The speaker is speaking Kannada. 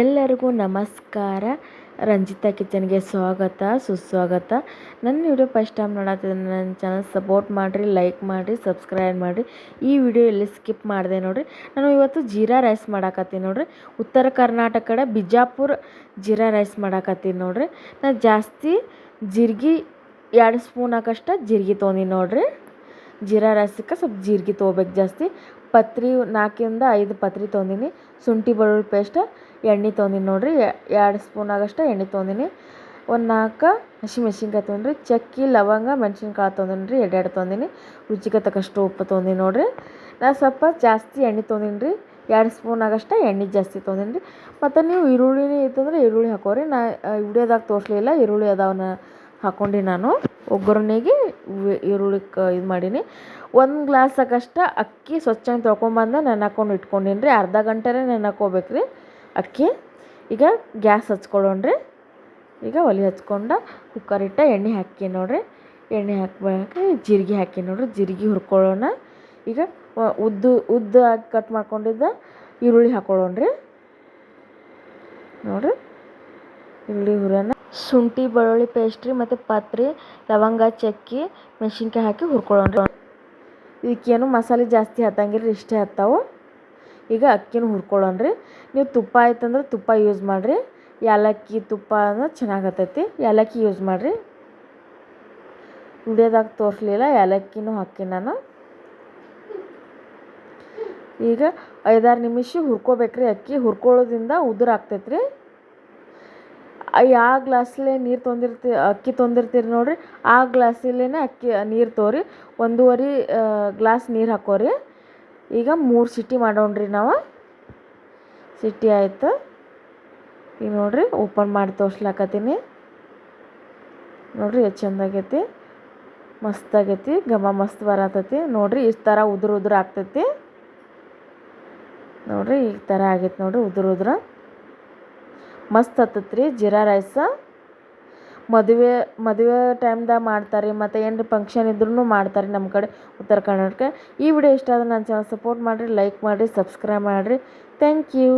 ಎಲ್ಲರಿಗೂ ನಮಸ್ಕಾರ. ರಂಜಿತಾ ಕಿಚನ್ಗೆ ಸ್ವಾಗತ, ಸುಸ್ವಾಗತ. ನನ್ನ ವಿಡಿಯೋ ಫಸ್ಟ್ ಟೈಮ್ ನೋಡತ್ತಿದ್ರೆ ನನ್ನ ಚಾನಲ್ ಸಪೋರ್ಟ್ ಮಾಡಿರಿ, ಲೈಕ್ ಮಾಡಿರಿ, ಸಬ್ಸ್ಕ್ರೈಬ್ ಮಾಡಿರಿ. ಈ ವಿಡಿಯೋ ಎಲ್ಲಿ ಸ್ಕಿಪ್ ಮಾಡಿದೆ ನೋಡಿರಿ. ನಾನು ಇವತ್ತು ಜೀರಾ ರೈಸ್ ಮಾಡಾಕತ್ತೀನಿ ನೋಡಿರಿ. ಉತ್ತರ ಕರ್ನಾಟಕ ಕಡೆ ಬಿಜಾಪುರ ಜೀರಾ ರೈಸ್ ಮಾಡಾಕತ್ತೀನಿ ನೋಡಿರಿ. ನಾನು ಜಾಸ್ತಿ ಜಿರ್ಗಿ ಎರಡು ಸ್ಪೂನ್ ಹಾಕಷ್ಟ ಜಿರ್ಗಿ ತೊಗೊಂಡಿನಿ ನೋಡಿರಿ. ಜೀರಾ ರೈಸಕ್ಕೆ ಸ್ವಲ್ಪ ಜೀರಿಗೆ ತೊಗೋಬೇಕು ಜಾಸ್ತಿ. ಪತ್ರಿ ನಾಲ್ಕಿಂದ ಐದು ಪತ್ರಿ ತೊಗೊಂಡಿನಿ ಶುಂಠಿ ಬೆಳ್ಳುಳ್ಳಿ ಪೇಸ್ಟ್, ಎಣ್ಣೆ ತೊಗೊಂಡಿನಿ ನೋಡಿರಿ. ಎರಡು ಸ್ಪೂನ್ ಆಗಷ್ಟು ಎಣ್ಣೆ ತೊಂದಿನಿ ಒಂದು ನಾಲ್ಕು ಹಸಿಮೆಣ್ಸಿನ್ಕಾಯಿ ತೊಗೊಂಡ್ರಿ. ಚಕ್ಕಿ, ಲವಂಗ, ಮೆಣಸಿನ್ಕಾಯಿ ರೀ. ಎರಡು ಎರಡು ತೊಗೊಂಡಿನಿ ರುಚಿಗೆ ತಕ್ಕಷ್ಟು ಉಪ್ಪು ತೊಂದಿನಿ ನೋಡಿರಿ. ನಾ ಸ್ವಲ್ಪ ಜಾಸ್ತಿ ಎಣ್ಣೆ ತೊಗೊಂಡಿನಿ ರೀ. ಎರಡು ಸ್ಪೂನ್ ಆಗಷ್ಟು ಎಣ್ಣೆ ಜಾಸ್ತಿ ತೊಗೊಂಡಿನಿ ರೀ. ಮತ್ತು ನೀವು ಈರುಳ್ಳಿನೇ ಇತ್ತಂದ್ರೆ ಈರುಳ್ಳಿ ಹಾಕೋರಿ. ನಾ ವಿಡಿಯೋದಾಗ ತೋರಿಸ್ಲಿಲ್ಲ. ಈರುಳ್ಳಿ ಅದಾವನ್ನ ಹಾಕ್ಕೊಂಡು ನಾನು. ಒಗ್ಗರಣೆಗೆ ಈರುಳ್ಳಿ ಕ ಇದು ಮಾಡೀನಿ. ಒಂದು ಗ್ಲಾಸ್ ಸಾಕಷ್ಟು ಅಕ್ಕಿ ಸ್ವಚ್ಛಂಗೆ ತೊಳ್ಕೊಂಬಂದು ನೆನೆ ಹಾಕ್ಕೊಂಡು ಇಟ್ಕೊಂಡೀನಿ ರೀ. ಅರ್ಧ ಗಂಟೆನೇ ನೆನೆ ರೀ ಅಕ್ಕಿ. ಈಗ ಗ್ಯಾಸ್ ಹಚ್ಕೊಳ್ಳೋಣ್ರಿ. ಈಗ ಒಲೆ ಹಚ್ಕೊಂಡು ಕುಕ್ಕರ್ ಇಟ್ಟು ಎಣ್ಣೆ ಹಾಕಿ ನೋಡಿರಿ. ಎಣ್ಣೆ ಹಾಕ್ಬೇಕು ಜೀರಿಗೆ ಹಾಕಿ ನೋಡಿರಿ. ಜೀರಿಗೆ ಹುರ್ಕೊಳ್ಳೋಣ. ಈಗ ಉದ್ದು ಉದ್ದು ಹಾಕಿ ಕಟ್ ಮಾಡ್ಕೊಂಡಿದ್ದ ಈರುಳ್ಳಿ ಹಾಕ್ಕೊಳ್ಳೋಣ್ರಿ ನೋಡಿರಿ. ಈರುಳ್ಳಿ ಹುರಿಯೋಣ ಶುಂಠಿ, ಬೆಳ್ಳುಳ್ಳಿ ಪೇಸ್ಟ್ ರೀ ಮತ್ತು ಪತ್ರಿ, ಲವಂಗ, ಚಕ್ಕಿ, ಮೆಣಸಿನ್ಕಾಯಿ ಹಾಕಿ ಹುರ್ಕೊಳ್ಳೋಣ್ರಿ. ಇದಕ್ಕೇನು ಮಸಾಲೆ ಜಾಸ್ತಿ ಹತ್ತಂಗಿಲ್ಲ ಇಷ್ಟೇ ಹತ್ತಾವು. ಈಗ ಅಕ್ಕಿನೂ ಹುರ್ಕೊಳ್ಳೋಣ್ರಿ. ನೀವು ತುಪ್ಪ ಆಯ್ತಂದ್ರೆ ತುಪ್ಪ ಯೂಸ್ ಮಾಡಿರಿ. ಏಲಕ್ಕಿ ತುಪ್ಪ ಅಂದ್ರೆ ಚೆನ್ನಾಗಿ ಹತ್ತೈತಿ. ಏಲಕ್ಕಿ ಯೂಸ್ ಮಾಡಿರಿ. ವಿಡಿಯೋದಾಗ ತೋರಿಸ್ಲಿಲ್ಲ ಏಲಕ್ಕಿನೂ ಹಾಕಿ ನಾನು. ಈಗ ಐದಾರು ನಿಮಿಷ ಹುರ್ಕೋಬೇಕ್ರಿ. ಅಕ್ಕಿ ಹುರ್ಕೊಳ್ಳೋದ್ರಿಂದ ಉದುರು ರೀ ಯಾವ ಗ್ಲಾಸಲ್ಲೇ ನೀರು ತೊಂದಿರ್ತಿ, ಅಕ್ಕಿ ತೊಂದಿರ್ತೀರಿ ನೋಡಿರಿ, ಆ ಗ್ಲಾಸಲ್ಲೇ ಅಕ್ಕಿ ನೀರು ತೋರಿ, ಒಂದೂವರೆ ಗ್ಲಾಸ್ ನೀರು ಹಾಕೋರಿ. ಈಗ ಮೂರು ಸಿಟಿ ಮಾಡೋಣ್ರಿ ನಾವು. ಸಿಟಿ ಆಯ್ತು. ಈಗ ನೋಡಿರಿ, ಓಪನ್ ಮಾಡಿ ತೋರ್ಸ್ಲಾಕತ್ತೀನಿ. ನೋಡಿರಿ, ಎಷ್ಟು ಚಂದ ಆಗೈತಿ ಮಸ್ತ್ ಆಗೈತಿ ಘಮ ಮಸ್ತ್ ಬರತೈತಿ. ನೋಡಿರಿ, ಇಷ್ಟು ಥರ ಉದುರು ಉದುರು ಆಗ್ತೈತಿ. ನೋಡಿರಿ, ಈ ಥರ ಆಗೈತೆ ನೋಡಿರಿ, ಉದುರು ಉದುರು. ಮಸ್ತ್ ಹತ್ತೈತಿ ರೀ ಜೀರಾ ರೈಸ. ಮದುವೆ ಮದುವೆ ಟೈಮ್ದಾಗ ಮಾಡ್ತಾರೆ ಮತ್ತು ಏನರ ಫಂಕ್ಷನ್ ಇದ್ರೂ ಮಾಡ್ತಾರೆ ನಮ್ಮ ಕಡೆ, ಉತ್ತರ ಕರ್ನಾಟಕ. ಈ ವಿಡಿಯೋ ಇಷ್ಟ ಆದ್ರೆ ನನ್ನ ಚಾನಲ್ ಸಪೋರ್ಟ್ ಮಾಡಿರಿ ಲೈಕ್ ಮಾಡಿರಿ ಸಬ್ಸ್ಕ್ರೈಬ್ ಮಾಡಿರಿ. Thank you